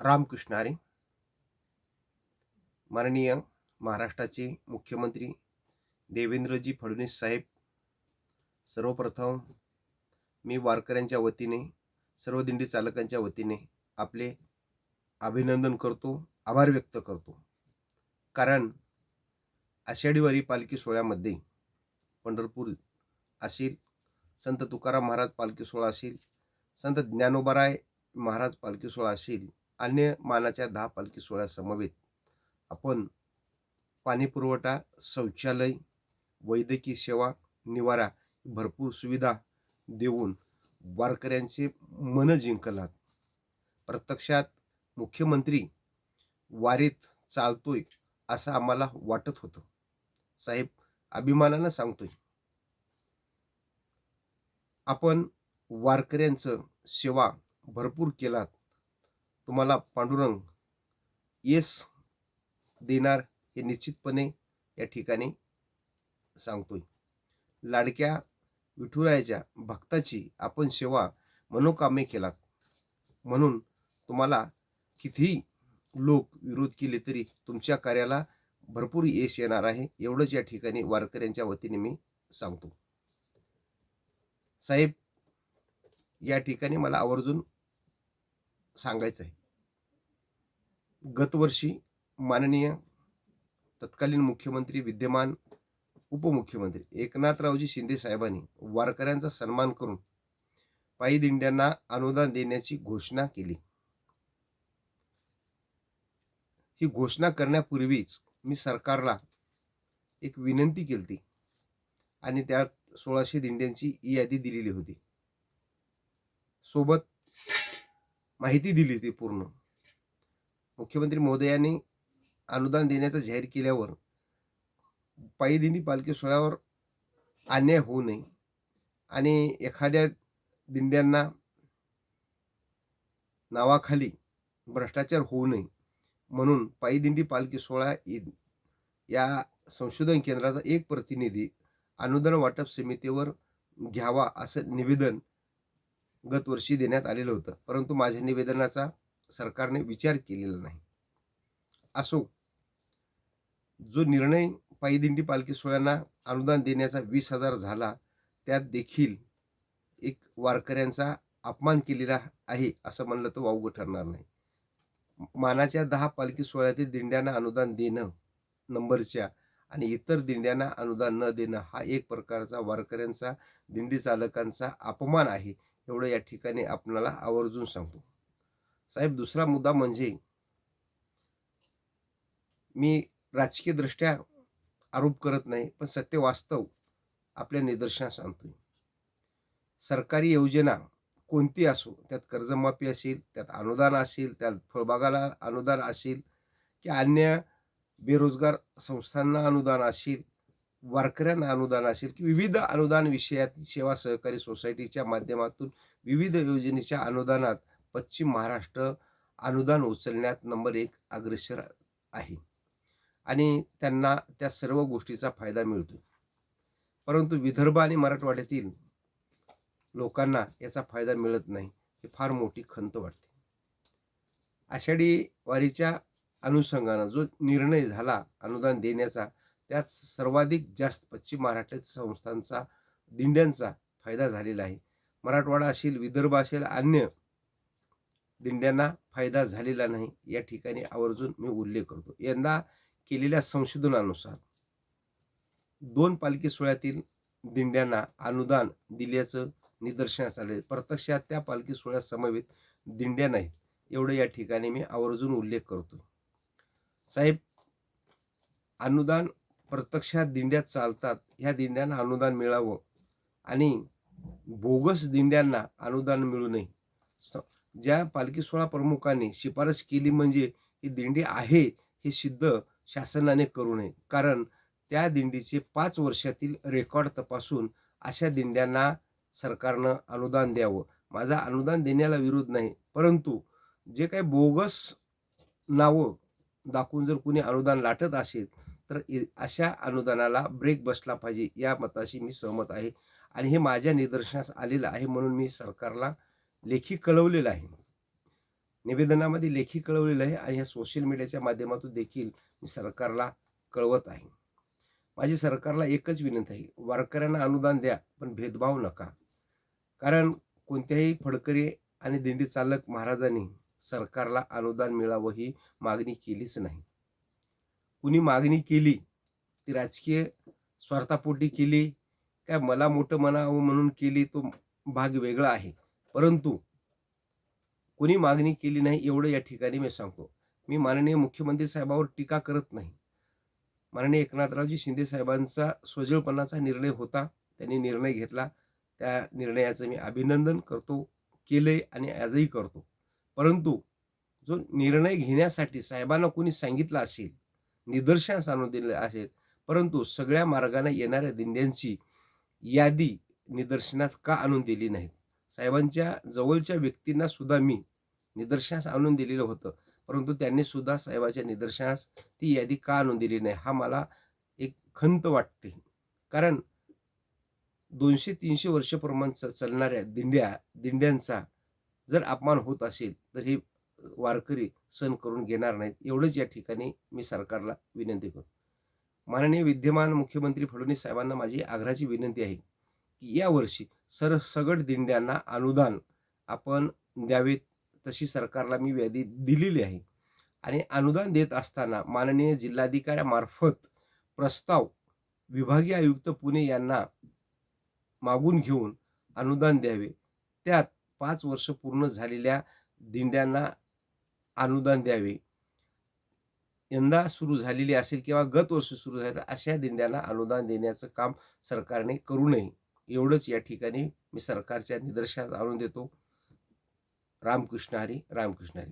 रामकृष्ण आरे माननीय महाराष्ट्राचे मुख्यमंत्री देवेंद्रजी फडणवीस साहेब सर्वप्रथम मी वारकऱ्यांच्या वतीने सर्व दिंडी चालकांच्या वतीने आपले अभिनंदन करतो आभार व्यक्त करतो. कारण आषाढीवारी पालखी सोहळ्यामध्ये पंढरपूर असेल संत तुकाराम महाराज पालखी सोहळा असेल संत ज्ञानोबाराय महाराज पालखी सोहळा असेल अन्य मानाच्या दहा पालखी सोहळ्यासमवेत आपण पाणी पुरवठा शौचालय वैद्यकीय सेवा निवारा भरपूर सुविधा देऊन वारकऱ्यांचे मन जिंकलात. प्रत्यक्षात मुख्यमंत्री वारीत चालतोय असं आम्हाला वाटत होतं. साहेब अभिमानानं सांगतोय. आपण वारकऱ्यांचं सेवा भरपूर केलात. तुम्हाला पांडुरंग येस देणार हे निश्चितपणे या ठिकाणी सांगतोय. लाडक्या विठुरायाच्या भक्ताची आपण सेवा मनोकामे केलात. म्हणून तुम्हाला कितीही लोक विरोध केले तरी तुमच्या कार्याला भरपूर यश येणार आहे एवढंच या ठिकाणी वारकऱ्यांच्या वतीने मी सांगतो. साहेब या ठिकाणी मला आवर्जून सांगायचं आहे गतवर्षी माननीय तत्कालीन मुख्यमंत्री विद्यमान उपमुख्यमंत्री एकनाथरावजी शिंदे साहेबांनी वारकऱ्यांचा सन्मान करून पायी दिंड्यांना अनुदान देण्याची घोषणा केली. ही घोषणा करण्यापूर्वीच मी सरकारला एक विनंती केली होती आणि त्यात सोळाशे दिंड्यांची यादी दिलेली होती. सोबत माहिती दिली होती पूर्ण. मुख्यमंत्री महोदयांनी अनुदान देण्याचा जाहीर केल्यावर पायी दिंडी पालखी सोहळ्यावर अन्याय होऊ नये आणि एखाद्या दिंड्यांना नावाखाली भ्रष्टाचार होऊ नये म्हणून पायी दिंडी पालखी सोहळा इ- या संशोधन केंद्राचा एक प्रतिनिधी अनुदान वाटप समितीवर घ्यावा असं निवेदन गतवर्षी देण्यात आलेलं होतं. परंतु माझ्या निवेदनाचा सरकारने विचार केलेला नाही. असो जो निर्णय पायदिंडी पालखी सोहळ्यांना अनुदान देण्याचा वीस हजार झाला त्यात देखील एक वारकऱ्यांचा अपमान केलेला आहे असं म्हणलं तर वावगं ठरणार नाही. मानाच्या दहा पालखी सोहळ्यातील दिंड्यांना अनुदान देणं नंबरच्या आणि इतर दिंड्यांना अनुदान न देणं हा एक प्रकारचा वारकऱ्यांचा दिंडी चालकांचा अपमान आहे एवढं या ठिकाणी आपणाला आवर्जून सांगतो. साहेब दुसरा मुद्दा म्हणजे मी राजकीयदृष्ट्या आरोप करत नाही पण सत्य वास्तव आपल्या निदर्शनास आणतोय. सरकारी योजना कोणती असो त्यात कर्जमाफी असेल त्यात अनुदान असेल त्यात फळबागाला अनुदान असेल की अन्य बेरोजगार संस्थांना अनुदान असेल वारकऱ्यांना अनुदान असेल की विविध अनुदान विषयात सेवा सहकारी सोसायटीच्या माध्यमातून विविध योजनेच्या अनुदानात पश्चिम महाराष्ट्र अनुदान उचलण्यात नंबर एक अग्रेसर आहे. आणि त्यांना त्या सर्व गोष्टीचा फायदा मिळतो. परंतु विदर्भ आणि मराठवाड्यातील लोकांना याचा फायदा मिळत नाही. ही फार मोठी खंत वाटते. आषाढी वारीच्या अनुषंगानं जो निर्णय झाला अनुदान देण्याचा त्यात सर्वाधिक जास्त पश्चिम महाराष्ट्रातील संस्थांचा दिंड्यांचा फायदा झालेला आहे. मराठवाडा असेल विदर्भ असेल अन्य दिंड्यांना फायदा झालेला नाही. या ठिकाणी आवर्जून मी उल्लेख करतो. यंदा केलेल्या संशोधनानुसार दोन पालखी सोहळ्यातील दिंड्यांना अनुदान दिल्याचं निदर्शनास आले. प्रत्यक्षात त्या पालखी सोहळ्यात समवेत दिंड्या नाहीत. एवढं या ठिकाणी मी आवर्जून उल्लेख करतो. साहेब अनुदान प्रत्यक्षात दिंड्यात चालतात. ह्या दिंड्यांना अनुदान मिळावं आणि बोगस दिंड्यांना अनुदान मिळू नये. स- ज्या पालखी सोहळा प्रमुखांनी शिफारस केली म्हणजे ही दिंडी आहे हे सिद्ध शासनाने करू नये. कारण त्या दिंडीचे पाच वर्षातील रेकॉर्ड तपासून अशा दिंड्यांना सरकारनं अनुदान द्यावं. माझा अनुदान देण्याला विरोध नाही परंतु जे काही बोगस नावं दाखवून जर कुणी अनुदान लाटत असेल तर अशा अनुदानाला ब्रेक बसला पाहिजे या मताशी मी सहमत आहे. आणि हे माझ्या निदर्शनास आलेलं आहे म्हणून मी सरकारला लेखी कळवलेलं आहे. निवेदनामध्ये लेखी कळवलेलं आहे आणि ह्या सोशल मीडियाच्या माध्यमातून देखील मी सरकारला कळवत आहे. माझी सरकारला एकच विनंती आहे वारकऱ्यांना अनुदान द्या पण भेदभाव नका. कारण कोणत्याही फडकरी आणि दिंडी चालक महाराजांनी सरकारला अनुदान मिळावं ही मागणी केलीच नाही. कुणी मागणी केली ती राजकीय स्वार्थापोटी केली काय मला मोठं म्हणावं म्हणून केली तो भाग वेगळा आहे. परंतु कोणी मागणी केली नाही एवढं या ठिकाणी मी सांगतो. मी माननीय मुख्यमंत्री साहेबावर टीका करत नाही. माननीय एकनाथरावजी शिंदे साहेबांचा स्वजळपणाचा निर्णय होता. त्यांनी निर्णय घेतला. त्या निर्णयाचं मी अभिनंदन करतो केलंय आणि आजही करतो. परंतु जो निर्णय घेण्यासाठी साहेबांना कोणी सांगितलं असेल निदर्शनास आणून दिले असेल परंतु सगळ्या मार्गाने येणाऱ्या दिंड्यांची यादी निदर्शनात का आणून दिली नाहीत? साहेबांच्या जवळच्या व्यक्तींना सुद्धा मी निदर्शनास आणून दिलेलं होतं. परंतु त्यांनी सुद्धा साहेबाच्या निदर्शनास ती यादी का आणून दिली नाही हा मला एक खंत वाटते. कारण दोनशे तीनशे वर्षप्रमाण च चालणाऱ्या दिंड्या दिंड्यांचा जर अपमान होत असेल तर हे वारकरी सण करून घेणार नाहीत. एवढंच या ठिकाणी मी सरकारला विनंती करतो. माननीय विद्यमान मुख्यमंत्री फडणवीस साहेबांना माझी आग्रहाची विनंती आहे. की यावर्षी सर सगट दिंड्यांना अनुदान आपण द्यावेत तशी सरकारला मी यादी दिलेली आहे. आणि अनुदान देत असताना माननीय जिल्हाधिकाऱ्यामार्फत प्रस्ताव विभागीय आयुक्त पुणे यांना मागून घेऊन अनुदान द्यावे. त्यात पाच वर्ष पूर्ण झालेल्या दिंड्यांना अनुदान द्यावे. यंदा सुरू झालेली असेल किंवा गत वर्ष सुरू झाले अशा दिंड्यांना अनुदान देण्याचं काम सरकारने करू नये. एवढंच या ठिकाणी मी सरकारच्या निदर्शनास आणून देतो. रामकृष्ण हरी रामकृष्ण हरी.